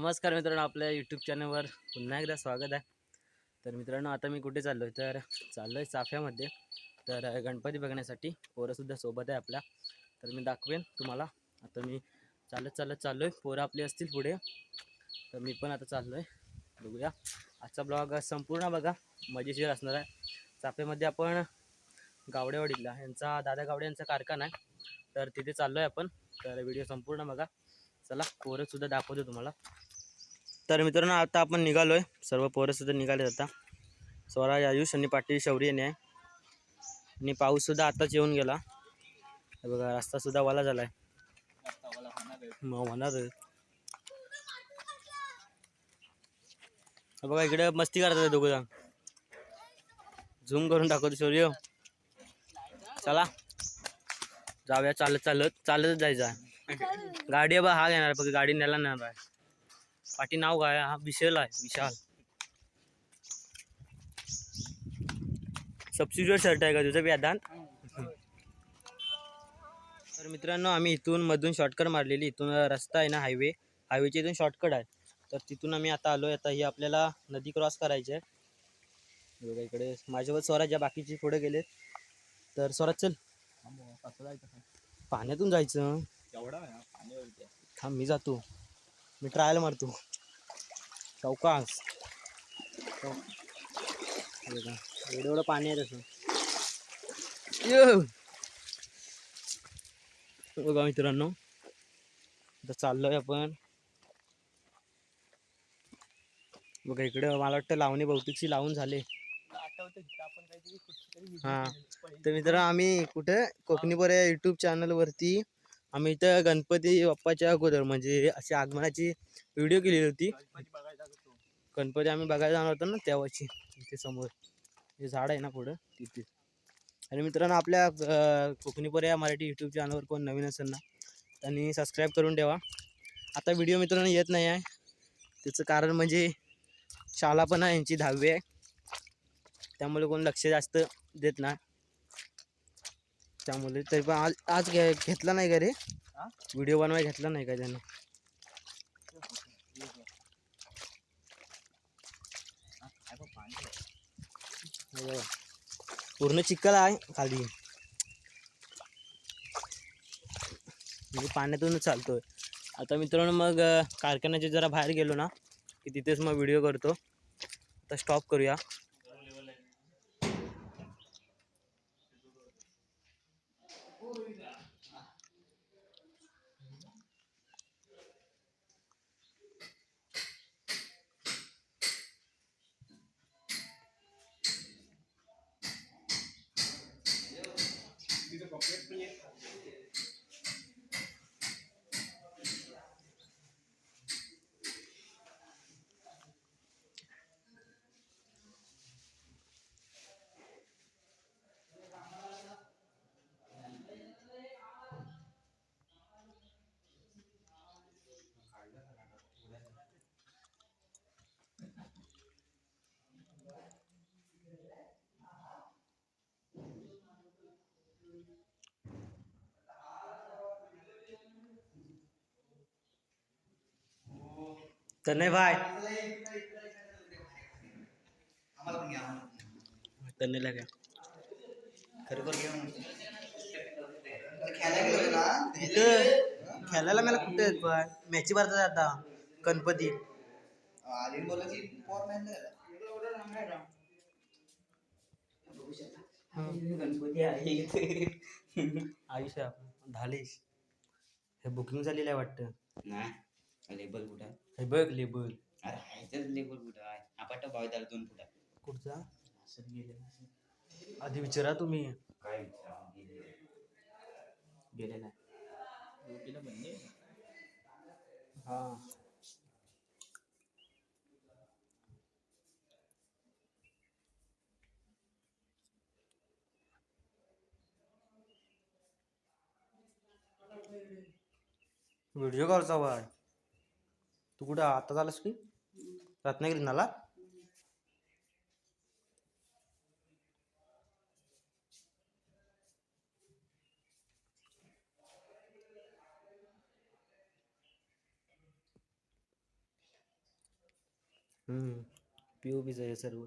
नमस्कार मित्रांनो आपल्या यूट्यूब चॅनलवर पुन्हा एकदा स्वागत आहे. तर मित्रांनो आता मी कुठे चाललो आहे तर चाललो आहे चाफ्यामध्ये. तर गणपती बघण्यासाठी पोरंसुद्धा सोबत आहे आपल्या. तर मी दाखवेन तुम्हाला. आता मी चालत चालत चाललो आहे पोरं आपली असतील पुढे. तर मी पण आता चाललो आहे बघूया. आजचा ब्लॉग संपूर्ण बघा. मजेशीर असणार आहे. चाफ्यामध्ये आपण गावडेवाडीला यांचा दादा गावडे यांचा कारखाना आहे. तर तिथे चाललो आहे आपण. तर व्हिडिओ संपूर्ण बघा. चला पोरंसुद्धा दाखवतो तुम्हाला. तर मित्रांनो आता आपण निघालो आहे सर्व पोरं सुद्धा निघाले आता. स्वराज आयुष आणि पाटील शौरी यांनी आहे. आणि पाऊससुद्धा आताच येऊन गेला. बघा रस्तासुद्धा वाला झाला आहे मग होणार बघा इकडे मस्ती करतात दोघं जण. झूम करून टाकतो शौर्य हो. चला. जाऊया चालत चालत चालतच जायचं गाडी बा हा घेणार फक्त गाडी न्यायला नेणार आहे. पाठी नाव काय? हा विशाल आहे विशाल. सबस्टिट्यूट शर्ट आहे का तुझं व्यादान तर मित्रांनो आम्ही इथून मधून शॉर्टकट मारलेली. इथून रस्ता आहे ना हायवे हायवेच्या इथून शॉर्टकट आहे. तर तिथून आम्ही आता आलो आता ही आपल्याला नदी क्रॉस करायची आहे. बघा इकडे. माझ्यासोबत स्वराज या बाकीचे पुढे गेले तर स्वराज चल. पाण्यातून जायचं. थांब मी जातो. मी ट्रायल मारतो. चौकास. चौ- एवढं एवढं पाणी आहे तसं. बघा मित्रांनो आता चाललोय आपण. बघा इकडे मला वाटतं लावणी बहुतेकशी लावून झाले. हा. तर मित्रांनो आम्ही कुठे? कोकणी बऱ्या युट्यूब चॅनलवरती आम्ही इथं गणपती बाप्पाच्या अगोदर म्हणजे अशी आगमनाची व्हिडिओ केलेली होती. गणपती आम्ही बघायला जाणार होतो ना तेव्हाची इथे समोर. हे झाड आहे ना पुढं तिथे. आणि मित्रांनो आपल्या अं, कोकणी पर्या मराठी यूट्यूब चॅनलवर कोण नवीन असेल ना त्यांनी सबस्क्राईब करून ठेवा. आता व्हिडिओ मित्रांनो येत नाही आहे. त्याचं कारण म्हणजे शाळा पण आहे यांची दहावी आहे. त्यामुळे कोण लक्ष जास्त देत नाही. त्यामुळे तरी पण आज आज घे घेतला नाही का रे? व्हिडिओ बनवाय घेतला नाही का त्यानं? पूर्ण चिखल आहे खाली. म्हणजे पाण्यातूनच चालतोय. आता मित्रांनो मग कारखान्याच्या जरा बाहेर गेलो ना की तिथेच मग व्हिडिओ करतो. आता स्टॉप करूया. तर नाही भाई तर नाही लागा खरोखर कुठं खेळायला मला कुठे आहेत बाय मॅची भरतात आता गणपती गणपती आहे आयुष्य धालेश हे बुकिंग झालेलं आहे वाटतं नाही लेबल कुठं आहे? हे बघ लेबल अरे ह्याच्यात लेबल कुठं आहे? आपण तर पावदार दोन फुटा कुठचा? आधी विचारा तुम्ही. काय विचार? गेले नाही हा. व्हिडिओ करचा बाय तू कुठं आता झालास की? रत्नागिरी नाला? पी ओ पीचं आहे सर्व.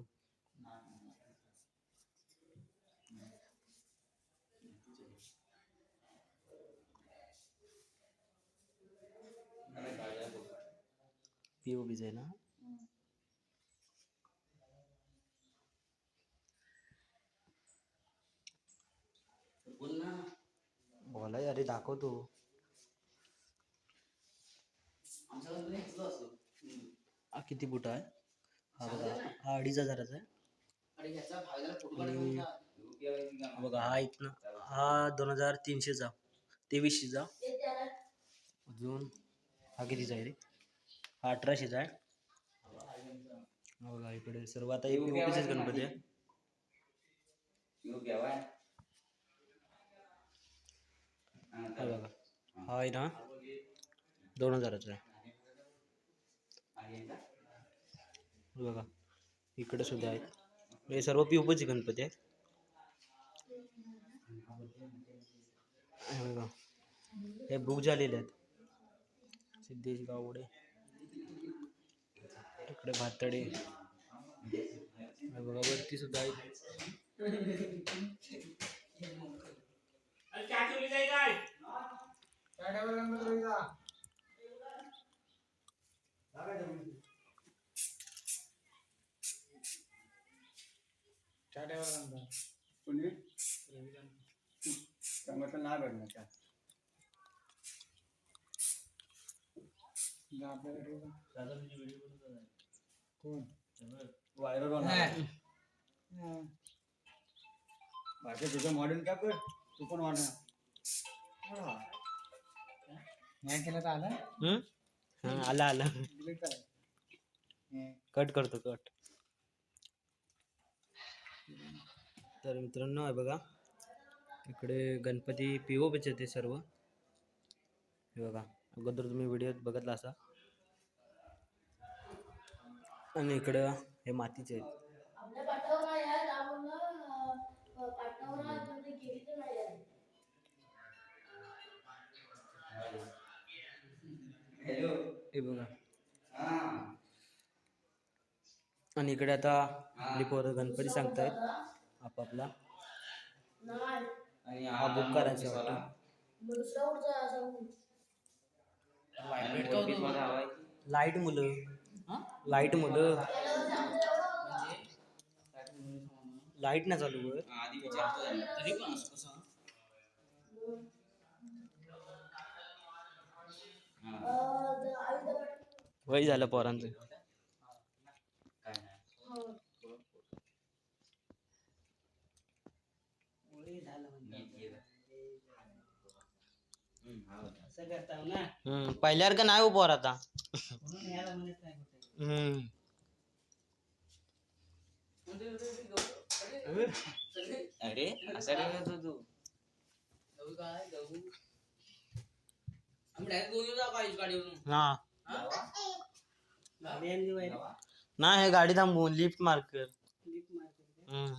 पी ओ पीचं आहे ना बोला अरे दाखवतो हा किती फुट आहे? हा बघा हा अडीच हजाराचा आहे. हा बघा हा इथनं हा दोन हज़ार तीनशेचा तेवीसशेचा. अजून हा कितीचा आहे रे? हा अठराशेचा आहे. हा बघा इकडे सर्व आता हे गणपती आहे हा बघा. हा. आहे ना दोन हजाराचा आहे. हे बघा इकडे सुद्धा आहेत हे सर्व पिओपीचे गणपती आहेत. हे बघा हे बुक झालेले आहेत. सिद्धेश गावडे. इकडे भातडे. बघा वरती सुद्धा टमाटर नाही भेटणार का कोण व्हायरल होणार बाकी तुझं मॉडेल काय कर? तू पण वाढणार नाही केलं तर आलं. हम्म? हा आला आला. कट करतो कट तर मित्रांनो आहे बघा. इकडे गणपती पी ओ पीचे ते सर्व. हे बघा. अगोदर तुम्ही व्हिडिओत बघितला असा. आणि इकडं हे मातीचे आहेत. हे बघा. हा. आणि इकडे आता आपली पोरं गणपती सांगतायत आपापला. नाही. आणि हा बुक करायचा सांगू लाइट मुलं. लाइट मुलं लाइट ना चालू विचारतो वय झालं पोरांचं. काय नाही. हम्म, हा पहिल्यासारखं नाही हो पोर आता. अरे असं काय करतो तू. हा. नाही हे गाडी थांबवून लिफ्ट मार्कर हम्म.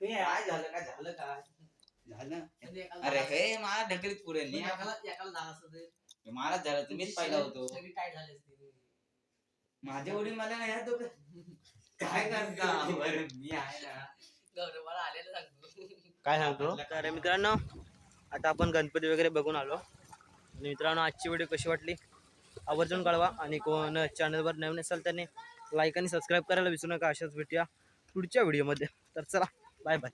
काय झालं काय झालं काय झालं अरे हे मला ढकलीत पुढे नाही हे मलाच झालं तुम्हीच पाहिला होतो. माझे वडील मला नाही येत होते. काय करता? बरं, मी आहे ना. काय सांगतो? तर मित्रांनो आता आपण गणपती वगैरे बघून आलो. आणि मित्रांनो आजची व्हिडिओ कशी वाटली? आवर्जून कळवा. आणि कोण चॅनलवर नवीन असेल त्याने लाईक आणि सबस्क्राईब करायला विसरू नका. अशाच भेटूया पुढच्या व्हिडिओमध्ये. तर चला बाय बाय